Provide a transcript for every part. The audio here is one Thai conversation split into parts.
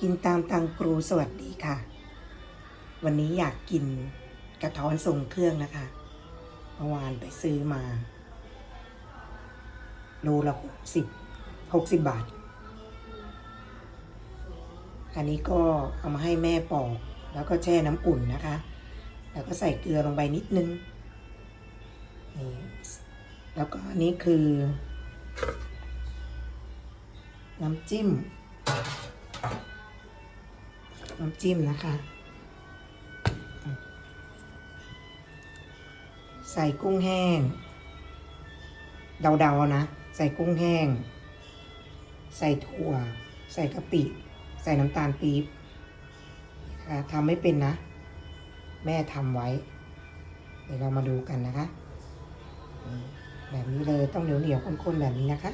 กินตามตังครูสวัสดีค่ะ วันนี้อยากกินกระท้อนทรงเครื่องนะคะเมื่อวานไปซื้อมาโลละหกสิบหกสิบบาท อันนี้ก็เอามาให้แม่ปอก แล้วก็แช่น้ำอุ่นนะคะ แล้วก็ใส่เกลือลงไปนิดนึงนี่แล้วก็อันนี้คือ น้ำจิ้ม น้ำจิ้มนะคะ ใส่กุ้งแห้ง เดาๆนะ ใส่กุ้งแห้ง ใส่ถั่ว ใส่กะปิ ใส่น้ำตาลปี๊บนะคะทำไม่เป็นนะ แม่ทำไว้ เดี๋ยวเรามาดูกันนะคะ แบบนี้เลยต้องเหนียวๆข้นๆแบบนี้นะคะ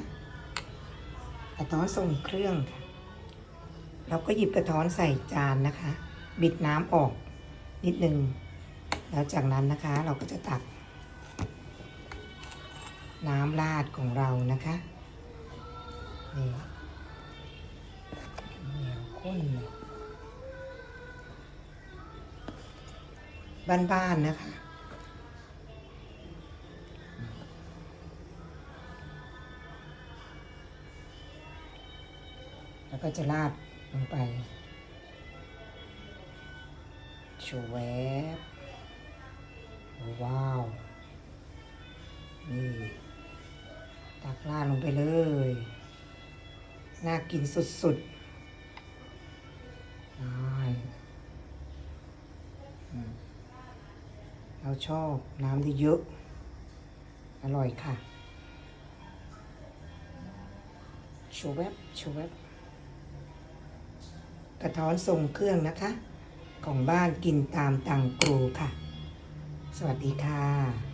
กระท้อนส่งเครื่องค่ะ เราก็หยิบกระท้อนใส่จานนะคะ บิดน้ำออกนิดนึง แล้วจากนั้นนะคะเราก็จะตัก น้ำราดของเรานะคะนี่เหนียวข้นบ้านๆนะคะ แล้วก็จะราด ลงไปชวบว้าว นี่ ตักราลงไปเลย น่ากินสุดๆได้เราชอบน้ำที่เยอะ อร่อยค่ะชูแวบชูแวบ กระท้อนทรงเครื่องนะคะ ของบ้านกินตามตังกรูค่ะ สวัสดีค่ะ